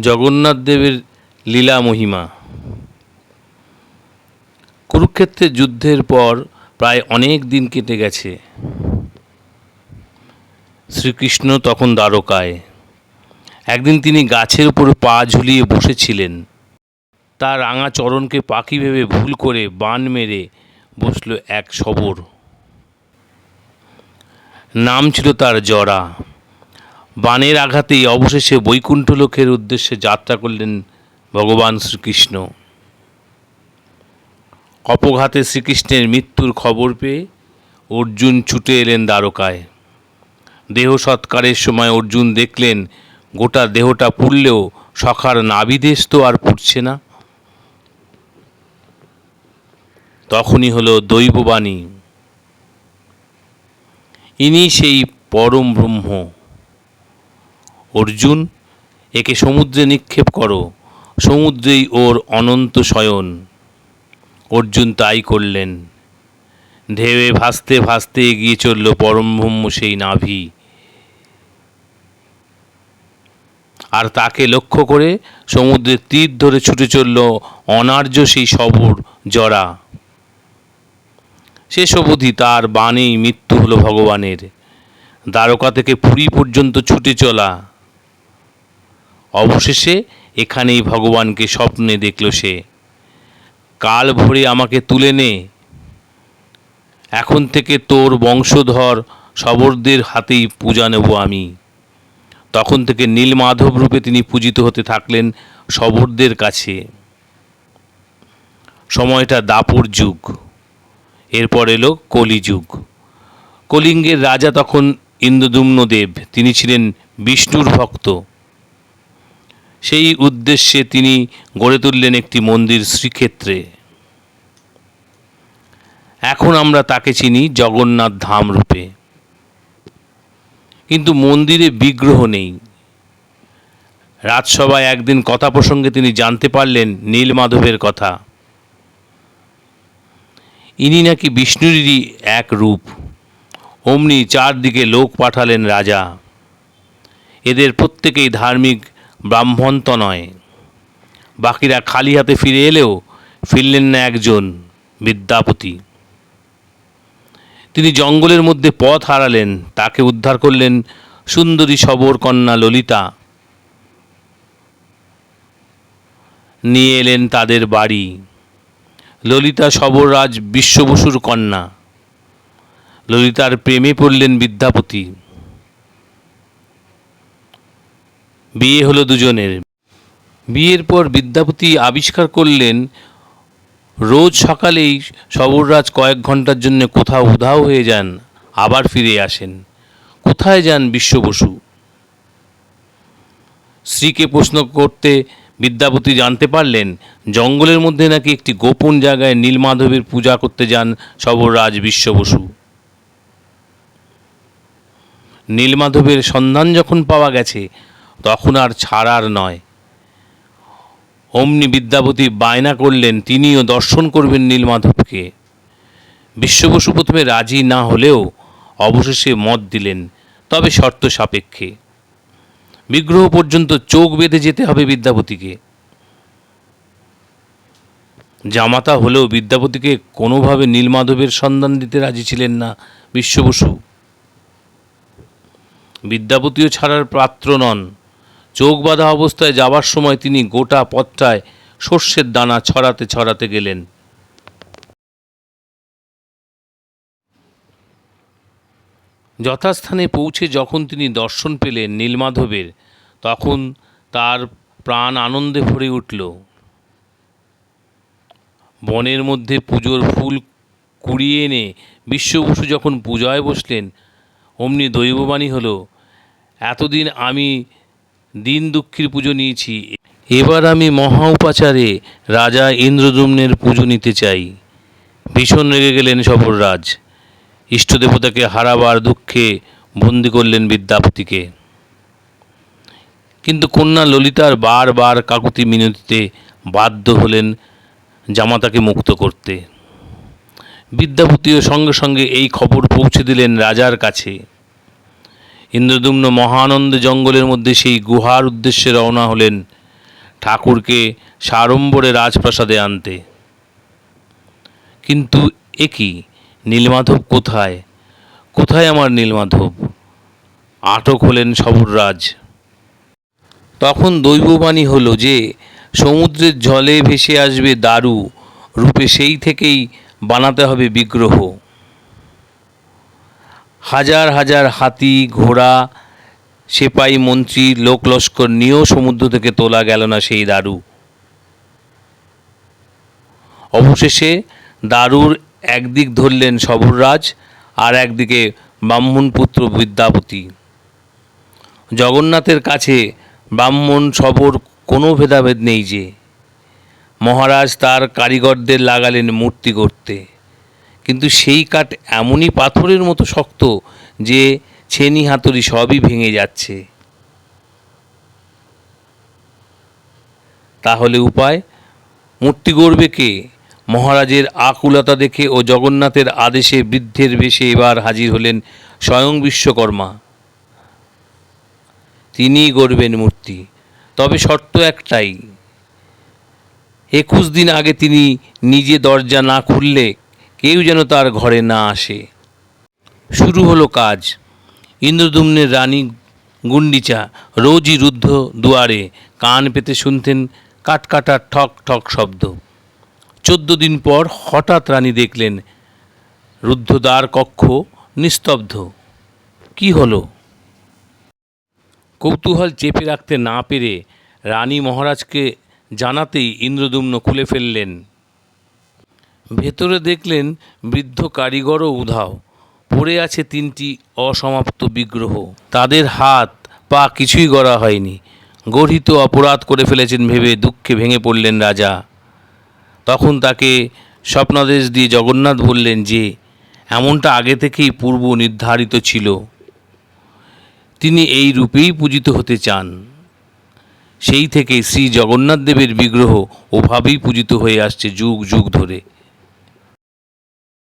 জগন্নাথ দেবের লীলা মহিমা। কুরুক্ষেত্রের যুদ্ধের পর প্রায় অনেক দিন কেটে গেছে। শ্রীকৃষ্ণ তখন দ্বারকায়। একদিন তিনি গাছের উপর পা ঝুলিয়ে বসেছিলেন। তার রাঙা চরণকে পাখি ভেবে ভুল করে বান মেরে বসল এক শবর নাম ছিল তার জরা। বানের আঘাতেই অবশেষে বৈকুণ্ঠ লোকের উদ্দেশ্যে যাত্রা করলেন ভগবান শ্রীকৃষ্ণ। অপঘাতে শ্রীকৃষ্ণের মৃত্যুর খবর পেয়ে অর্জুন ছুটে এলেন দ্বারকায়। দেহ সৎকারের সময় অর্জুন দেখলেন, গোটা দেহটা পুড়লেও সখার নাবিদেশ তো আর পুড়ছে না। তখনই হলো দৈববাণী। ইনি সেই পরম ব্রহ্ম। অর্জুন, একে সমুদ্রে নিক্ষেপ করো, সমুদ্রেই ওর অনন্ত শয়ন। অর্জুন তাই করলেন। ঢেউয়ে ভাসতে ভাসতে এগিয়ে চলল পরম ব্রহ্ম সেই নাভি। আর তাকে লক্ষ্য করে সমুদ্রের তীর ধরে ছুটে চলল অনার্য সেই সবর জরা। শেষ অবধি তার বাণেই মৃত্যু হলো ভগবানের। দ্বারকা থেকে পুরী পর্যন্ত ছুটে চলা। অবশেষে এখানেই ভগবানকে স্বপ্নে দেখল সে। কাল ভরে আমাকে তুলে নে। এখন থেকে তোর বংশধর শবরদের হাতেই পূজা নেব আমি। তখন থেকে নীলমাধব রূপে তিনি পূজিত হতে থাকলেন শবরদের কাছে। সময়টা দাপর যুগ। এরপর এলো কলিযুগ। কলিঙ্গের রাজা তখন ইন্দ্রদুম্ন দেব তিনি ছিলেন বিষ্ণুর ভক্ত। সেই উদ্দেশ্যে তিনি গড়ে তুললেন একটি মন্দির শ্রীক্ষেত্রে। এখন আমরা তাকে চিনি জগন্নাথ ধাম রূপে। কিন্তু মন্দিরে বিগ্রহ নেই। রাজসভায় একদিন কথা প্রসঙ্গে তিনি জানতে পারলেন নীলমাধবের কথা। ইনি নাকি বিষ্ণুরই এক রূপ। অমনি চারদিকে লোক পাঠালেন রাজা। এদের প্রত্যেকেই ধার্মিক ব্রাহ্মণ তো নয়। বাকিরা খালি হাতে ফিরে এলেও ফিরলেন না একজন বিদ্যাপতি। তিনি জঙ্গলের মধ্যে পথ হারালেন, তাকে উদ্ধার করলেন সুন্দরী সবর কন্যা ললিতা। নিয়ে এলেন তাদের বাড়ি। ললিতা সবররাজ বিশ্ববসুর কন্যা। ললিতার প্রেমে পড়লেন বিদ্যাপতি। বিয়ে হলো দুজনের। বিয়ের পর বিদ্যাপতি আবিষ্কার করলেন, রোজ সকালেই সবররাজ কয়েক ঘণ্টার জন্য কোথাও উধাও হয়ে যান, আবার ফিরে আসেন। কোথায় যান বিশ্ববসু স্ত্রীকে প্রশ্ন করতে বিদ্যাপতি জানতে পারলেন, জঙ্গলের মধ্যে নাকি একটি গোপন জায়গায় নীলমাধবের পূজা করতে যান সবররাজ বিশ্ববসু নীলমাধবের সন্ধান যখন পাওয়া গেছে তখন আর ছাড়ার নয়। অমনি বিদ্যাপতি বায়না করলেন, তিনিও দর্শন করবেন নীলমাধবকে। বিশ্ববসু প্রথমে রাজি না হলেও অবশেষে মত দিলেন, তবে শর্ত সাপেক্ষে। বিগ্রহ পর্যন্ত চোখ বেঁধে যেতে হবে বিদ্যাপতিকে। জামাতা হলেও বিদ্যাপতিকে কোনোভাবে নীলমাধবের সন্ধান দিতে রাজি ছিলেন না বিশ্ববসু। বিদ্যাপতিও ছাড়ার পাত্র নন। চোখ বাঁধা অবস্থায় যাবার সময় তিনি গোটা পথটায় সর্ষের দানা ছড়াতে ছড়াতে গেলেন। যথাস্থানে পৌঁছে যখন তিনি দর্শন পেলেন নীলমাধবের, তখন তার প্রাণ আনন্দে ভরে উঠল। বনের মধ্যে পুজোর ফুল কুড়িয়ে এনে বিশ্ববসু যখন পূজায় বসলেন, অমনি দৈববাণী হলো, এতদিন আমি দিন দুঃখীর পুজো নিয়েছি। এবার আমি মহা উপাচারে রাজা ইন্দ্রদুম্নের পুজো নিতে চাই। ভীষণ রেগে গেলেন সবররাজ। ইষ্টদেবতাকে হারাবার দুঃখে বন্দি করলেন বিদ্যাপতিকে। কিন্তু কন্যা ললিতার বারবার কাকুতি মিনতিতে বাধ্য হলেন জামাতাকে মুক্ত করতে। বিদ্যাপতিও সঙ্গে সঙ্গে এই খবর পৌঁছে দিলেন রাজার কাছে। ইন্দ্রদুম্ন মহানন্দ জঙ্গলের মধ্যে সেই গুহার উদ্দেশ্যে রওনা হলেন ঠাকুরকে সাড়ম্বরে রাজপ্রাসাদে আনতে। কিন্তু এ কি? নীলমাধব কোথায়? কোথায় আমার নীলমাধব? আটক হলেন সবুররাজ তখন দৈববাণী হলো যে, সমুদ্রের জলে ভেসে আসবে দারু, রূপে সেই থেকেই বানাতে হবে বিগ্রহ। হাজার হাজার হাতি, ঘোড়া সেপাই মন্ত্রী লোকলস্কর নিয়েও সমুদ্র থেকে তোলা গেল না সেই দারু। অবশেষে দারুর একদিক ধরলেন সবররাজ আর একদিকে ব্রাহ্মণপুত্র বিদ্যাপতি। জগন্নাথের কাছে ব্রাহ্মণ, সবর কোনো ভেদাভেদ নেই যে। মহারাজ তার কারিগরদের লাগালেন মূর্তি করতে কিন্তু সেই কাঠ এমনই পাথরের মতো শক্ত যে ছেনি হাতুড়ি সবই ভেঙে যাচ্ছে। তাহলে উপায়? মূর্তি গড়বে কে? মহারাজের আকুলতা দেখে ও জগন্নাথের আদেশে বৃদ্ধের বেশে এবার হাজির হলেন স্বয়ং বিশ্বকর্মা। তিনিই গড়বেন মূর্তি। তবে শর্ত একটাই, একুশ দিন আগে তিনি নিজে দরজা না খুললে কেউ যেন তার ঘরে না আসে। শুরু হলো কাজ। ইন্দ্রদুম্নের রানী গুন্ডিচা রোজই রুদ্ধ দুয়ারে কান পেতে শুনতেন কাটকাটার ঠক ঠক শব্দ। চোদ্দ দিন পর হঠাৎ রানী দেখলেন, রুদ্ধদ্বার কক্ষ নিস্তব্ধ। কি হলো? কৌতূহল চেপে রাখতে না পেরে রানী মহারাজকে জানাতেই ইন্দ্রদুম্ন খুলে ফেললেন। ভেতরে দেখলেন বৃদ্ধ কারিগরও উধাও। পড়ে আছে তিনটি অসমাপ্ত বিগ্রহ। তাদের হাত, পা কিছুই গড়া হয়নি। গর্হিত অপরাধ করে ফেলেছেন ভেবে দুঃখে ভেঙে পড়লেন রাজা। তখন তাকে স্বপ্নাদেশ দিয়ে জগন্নাথ বললেন যে, এমনটা আগে থেকেই পূর্ব নির্ধারিত ছিল। তিনি এই রূপেই পূজিত হতে চান। সেই থেকে শ্রী জগন্নাথ দেবের বিগ্রহ ওভাবেই পূজিত হয়ে আসছে যুগ যুগ ধরে।